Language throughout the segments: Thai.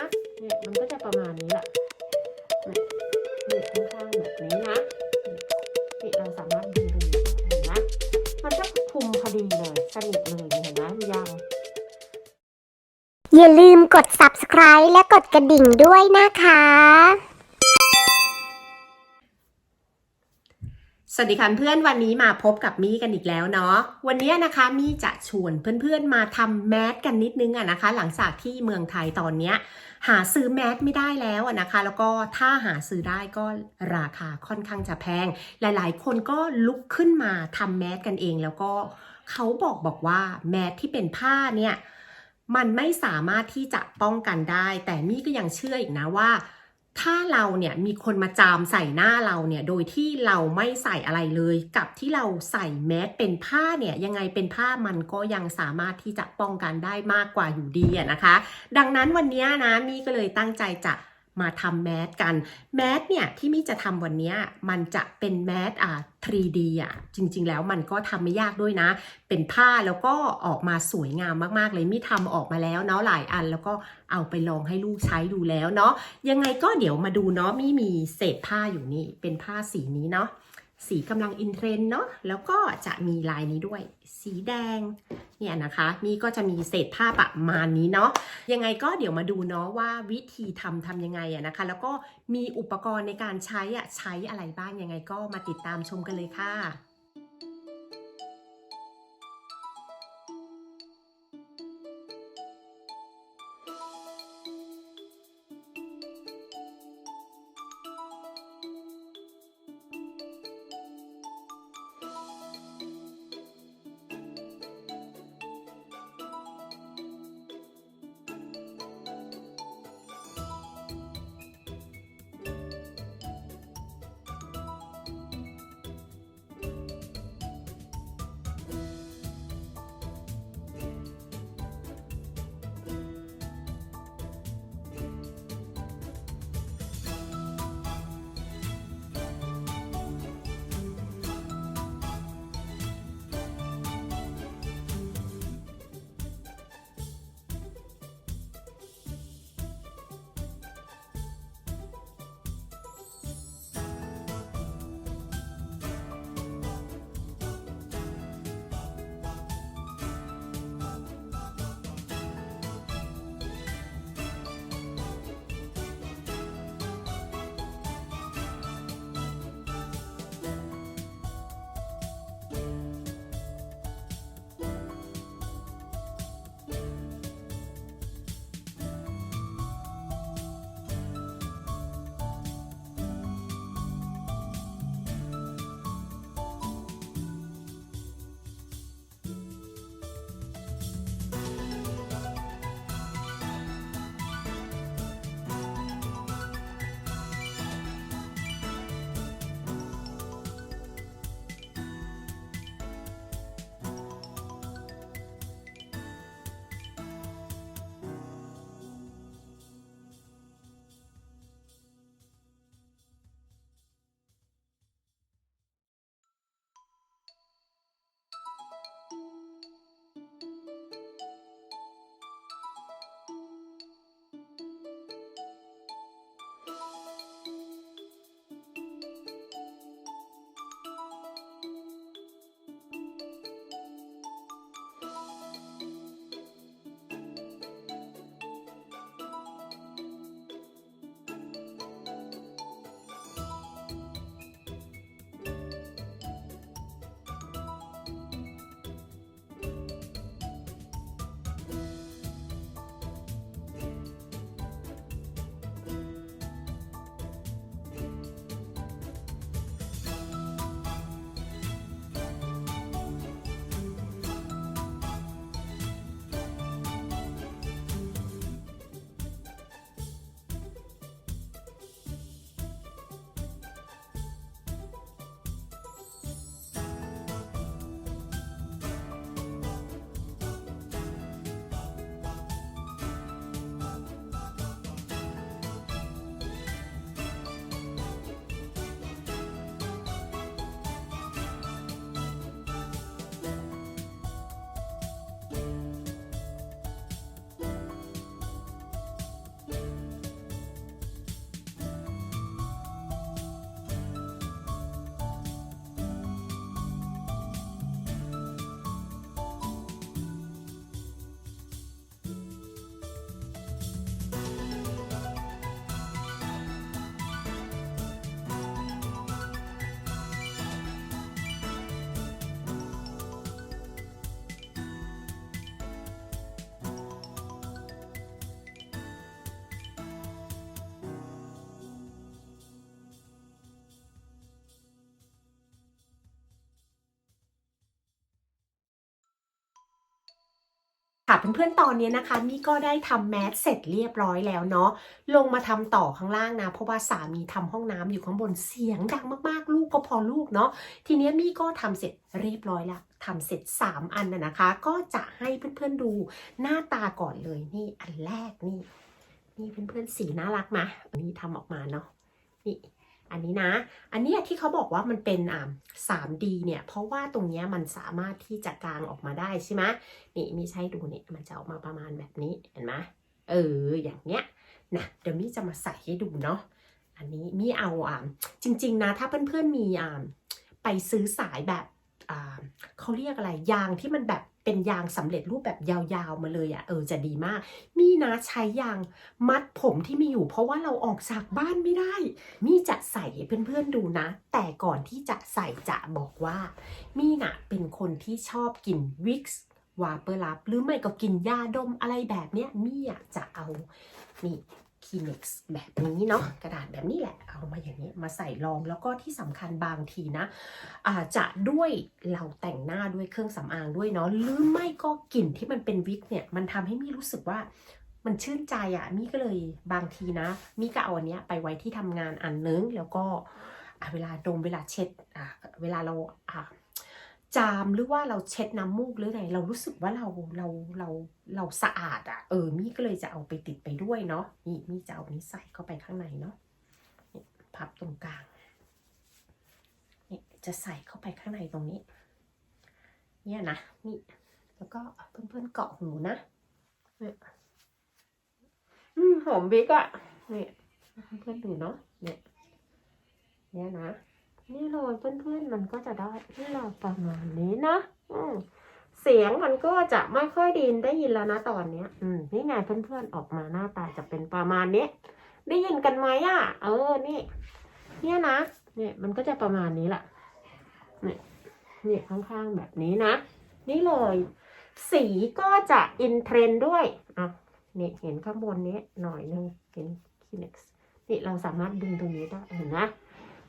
ะเนี่ยมันก็จะประมาณนี้แหละเนี่ยข้างๆแบบนี้นะนี่เราสามารถดึงตรงนี้เห็นไหมมันก็คุมพอดีเลยสนิทเลยเห็นไหมยางอย่าลืมกด subscribe และกดกระดิ่งด้วยนะคะ สวัสดีค่ะเพื่อนวันนี้มาพบกับมี่กันอีกแล้วเนาะวันนี้นะคะมี่จะชวนเพื่อนๆมาทำแมสกันนิดนึงอะนะคะ หลังจากที่เมืองไทยตอนเนี้ยหาซื้อแมสไม่ได้แล้วอะนะคะ แล้วก็ถ้าหาซื้อได้ก็ราคาค่อนข้างจะแพง หลายๆ คนก็ลุกขึ้นมาทำแมสกันเอง แล้วก็เขาบอกบอกว่าแมสที่เป็นผ้าเนี่ยมันไม่สามารถที่จะป้องกันได้ แต่มี่ก็ยังเชื่ออีกนะว่า ถ้าเราเนี่ยมีคนมาจามใส่หน้าเราเนี่ยโดยที่เราไม่ใส่อะไรเลย กับที่เราใส่แมสเป็นผ้าเนี่ยยังไงเป็นผ้ามันก็ยังสามารถที่จะป้องกันได้มากกว่าอยู่ดีอะนะคะ ดังนั้นวันนี้นะมี่ก็เลยตั้งใจจะ มาทำแมสกันแมสเนี่ยที่มิจะทำวันนี้มันจะเป็นแมสอ่า 3D อะจริง ๆ แล้วมันก็ทำไม่ยากด้วยนะ เป็นผ้าแล้วก็ออกมาสวยงามมาก ๆ เลยมิทำออกมาแล้วเนาะหลายอันแล้วก็เอาไปลองให้ลูกใช้ดูแล้วเนาะยังไงก็เดี๋ยวมาดูเนาะมิมีเศษผ้าอยู่นี่เป็นผ้าสีนี้เนาะ สีกำลังอินเทรนด์เนาะแล้วก็จะมีลายนี้ด้วย สีแดงเนี่ยนะคะนี่ก็จะมีเศษผ้าประมาณนี้เนาะยังไงก็เดี๋ยวมาดูเนาะว่าวิธีทำทำยังไงอะนะคะ แล้วก็มีอุปกรณ์ในการใช้อะใช้อะไรบ้างยังไงก็มาติดตามชมกันเลยค่ะ ค่ะเพื่อนๆตอนนี้นะคะมี่ก็ได้ทำแมสเสร็จเรียบร้อยแล้วเนาะลงมาทำต่อข้างล่างนะเพราะว่าสามีทำห้องน้ำอยู่ข้างบนเสียงดังมากๆ ลูกก็พอลูกเนาะทีนี้มี่ก็ทำเสร็จเรียบร้อยละทำเสร็จ 3 อันนะนะคะ ก็จะให้เพื่อนๆดูหน้าตาก่อนเลยนี่อันแรกนี่นี่เพื่อนๆสีน่ารักไหมนนี้ทำออกมาเนาะนี่ อันนี้นะ อันเนี้ยที่เขาบอกว่ามันเป็นอ่า 3D เนี่ย เพราะว่าตรงเนี้ยมันสามารถที่จะกางออกมาได้ใช่ไหมนี่มีใช้ดูเนี่ยมันจะออกมาประมาณแบบนี้เห็นไหมเอออย่างเนี้ยนะเดี๋ยวมี่จะมาใส่ให้ดูเนาะอันนี้มี่เอาอ่าจริง ๆ นะ ถ้าเพื่อนๆมีอ่าไปซื้อสายแบบอ่าเขาเรียกอะไรยางที่มันแบบ เป็นยางสำเร็จรูปแบบยาวๆมาเลยอะ่ะเออจะดีมาก มี่นะใช้ยางมัดผมที่มีอยู่ เพราะว่าเราออกจากบ้านไม่ได้ มี่จะใส่เพื่อนๆดูนะ แต่ก่อนที่จะใส่จะบอกว่า มี่น่ะเป็นคนที่ชอบกินวิกซ์วาเปอร์ลับ หรือไม่ก็กินยาดมอะไรแบบเนี้ยมี่อะจะเอานี่ คีเน็กซ์แบบนี้เนาะกระดาษแบบนี้แหละ เอามาอย่างนี้มาใส่รองแล้วก็ที่สำคัญบางทีนะอาจจะด้วยเราแต่งหน้าด้วยเครื่องสำอางด้วยเนาะหรือไม่ก็กลิ่นที่มันเป็นวิกเนี่ยมันทำให้มีรู้สึกว่ามันชื่นใจอะ่ะ มี่ก็เลยบางทีนะ มี่ก็เอาอันเนี้ยไปไว้ที่ทำงานอันนึงแล้วก็เวลาดมเวลาเช็ดเวลาเราอะ จามหรือว่าเราเช็ดน้ำมูกหรืออะไรเรารู้สึกว่าเราเราเราเราสะอาดอะ่ะเออมี่ก็เลยจะเอาไปติดไปด้วยเนาะนี่มี่จะเอานี้ใส่เข้าไปข้างในเนาะนี่พับตรงกลางนี่จะใส่เข้าไปข้างในตรงนี้ เนี่ยนะนี่แล้วก็เพื่อนๆเกาะหูนะอืมหอมบิ๊กอะนี่เพื่อนๆดูเนาะเนี่ยเนี่ยนะ นี่เลยเพื่อนๆมันก็จะได้ที่เราประมาณนี้นะอืเสียงมันก็จะไม่ค่อยดีได้ยินแล้วนะตอนเนี้ย อืมนี่ไงเพื่อนๆออกมาหน้าตาจะเป็นประมาณนี้ ได้ยินกันไหมอะเออนี่ เนี่ยนะเนี่ยมันก็จะประมาณนี้แหละเนี่ยเนี่ยข้างๆแบบนี้นะ นี่เลย สีก็จะอินเทรนด์ด้วยอะนี่เห็นข้างบนนี้หน่อยนึงเห็นคีเน็กซ์นี่เราสามารถดึงตรงนี้ได้เห็นไหม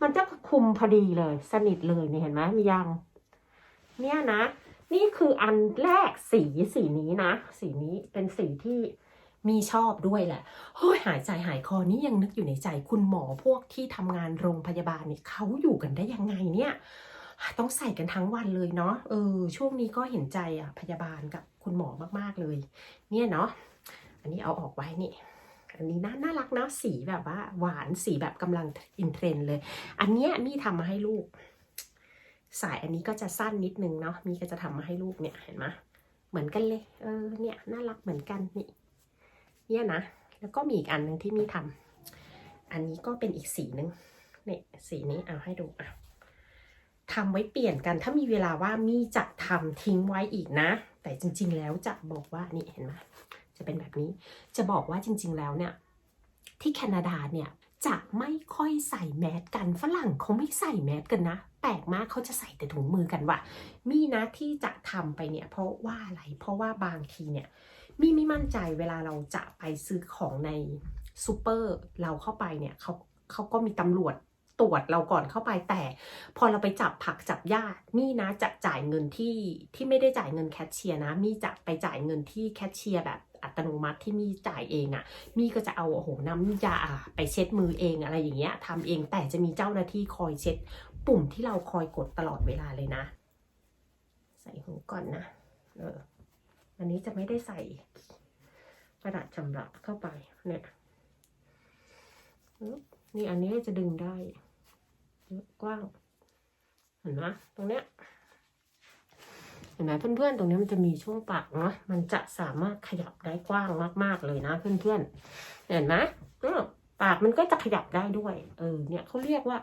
มันจะคุมพอดีเลย สนิทเลยนี่เห็นไหมมียัง เนี่ยนะ นี่คืออันแรกสีสีนี้นะ สีนี้เป็นสีที่มีชอบด้วยแหละเฮ้ยหายใจหายคอนี่ยังนึกอยู่ในใจคุณหมอพวกที่ทำงานโรงพยาบาลเนี่ยเขาอยู่กันได้ยังไงเนี่ย ต้องใส่กันทั้งวันเลยเนาะเออ ช่วงนี้ก็เห็นใจอะพยาบาลกับคุณหมอมากๆเลย เนี่ยเนาะอันนี้เอาออกไว้นี่ อันนี้น่าน่ารักนะสีแบบว่า หวานสีแบบกำลังอินเทรนด์เลย อันเนี้ยมี่ทำมาให้ลูก สายอันนี้ก็จะสั้นนิดนึงเนาะมี่ก็จะทำมาให้ลูกเนี่ยเห็นไหมเหมือนกันเลย เออเนี่ยน่ารักเหมือนกันนี่เนี่ยนะแล้วก็มีอีกอันหนึ่งที่มี่ทำอันนี้ก็เป็นอีกสีหนึ่งเนี่ยสีนี้เอาให้ดูอะทำไว้เปลี่ยนกันถ้ามีเวลาว่ามี่จะทำทิ้งไว้อีกนะ แต่จริง ๆ แล้วจะบอกว่านี่เห็นไหม จะเป็นแบบนี้ จะบอกว่าจริง ๆ แล้วเนี่ยที่แคนาดาเนี่ยจะไม่ค่อยใส่แมสกันฝรั่งเขาไม่ใส่แมสกันนะ แปลกมากเขาจะใส่แต่ถุงมือกันว่ะมีนะที่จะทำไปเนี่ยเพราะว่าอะไร เพราะว่าบางทีเนี่ยมีไม่มั่นใจเวลาเราจะไปซื้อของในซูเปอร์เราเข้าไปเนี่ยเขาเขาก็มีตำรวจตรวจเราก่อนเข้าไปแต่ พอเราไปจับผักจับหญ้ามี่นะจะจ่ายเงินที่ที่ไม่ได้จ่ายเงินแคชเชียร์นะมี่จะไปจ่ายเงินที่แคชเชียร์แบบ อัตโนมัติที่มีจ่ายเองอะ่ะ มีก็จะเอาโอ้โหน้ำยาไปเช็ดมือเองอะไรอย่างเงี้ยทำเองแต่จะมีเจ้าหน้าที่คอยเช็ด ปุ่มที่เราคอยกดตลอดเวลาเลยนะ ใส่หูก่อนนะเอออันนี้จะไม่ได้ใส่กระดาษชำระเข้าไปเนี่ยนี่อันนี้จะดึงได้กว้างเห็นไหมตรงเนี้ย เห็นไหมเพื่อนๆ ตรงนี้มันจะมีช่วงปากเนาะมันจะสามารถขยับได้กว้างมากๆเลยนะเพื่อนๆ เห็นไหมอืมปากมันก็จะขยับได้ด้วย เออ เนี่ยเขาเรียกว่า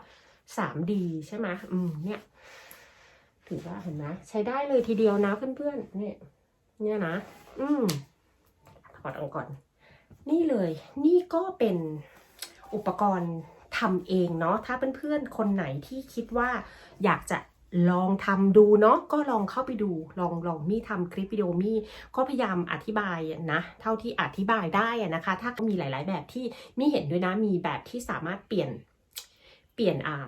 3D ใช่ไหมอืม เนี่ย ถือว่าเห็นไหมใช้ได้เลยทีเดียวนะเพื่อนๆ เนี่ย เนี่ยนะ อืมถอดออกก่อน นี่เลย นี่ก็เป็นอุปกรณ์ทำเองเนาะ ถ้าเพื่อนๆ คนไหนที่คิดว่าอยากจะ ลองทำดูเนาะก็ลองเข้าไปดูลองลองมี่ทำคลิปวิดีโอมี่ก็พยายามอธิบายนะ เท่าที่อธิบายได้นะคะ ถ้าก็มีหลาย ๆ แบบที่มี่เห็นด้วยนะมีแบบที่สามารถเปลี่ยนเปลี่ยนอ่า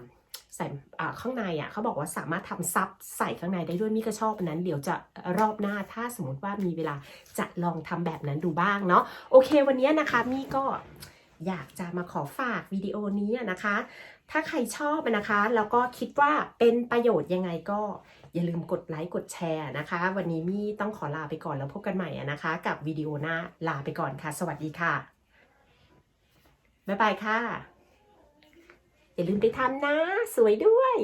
ใส่อ่าข้างในอะเขาบอกว่าสามารถทำซับใส่ข้างในได้ด้วยมี่ก็ชอบนั้น เดี๋ยวจะรอบหน้าถ้าสมมติว่ามีเวลาจะลองทำแบบนั้นดูบ้างเนาะโอเควันนี้นะคะมี่ก็อยากจะมาขอฝากวิดีโอนี้นะคะ ถ้าใครชอบนะคะ แล้วก็คิดว่าเป็นประโยชน์ยังไงก็อย่าลืมกดไลค์กดแชร์นะคะ วันนี้มี่ต้องขอลาไปก่อนแล้วพบกันใหม่นะคะ กับวิดีโอหน้าลาไปก่อนค่ะ สวัสดีค่ะ บ๊ายบายค่ะ อย่าลืมไปทำนะ สวยด้วย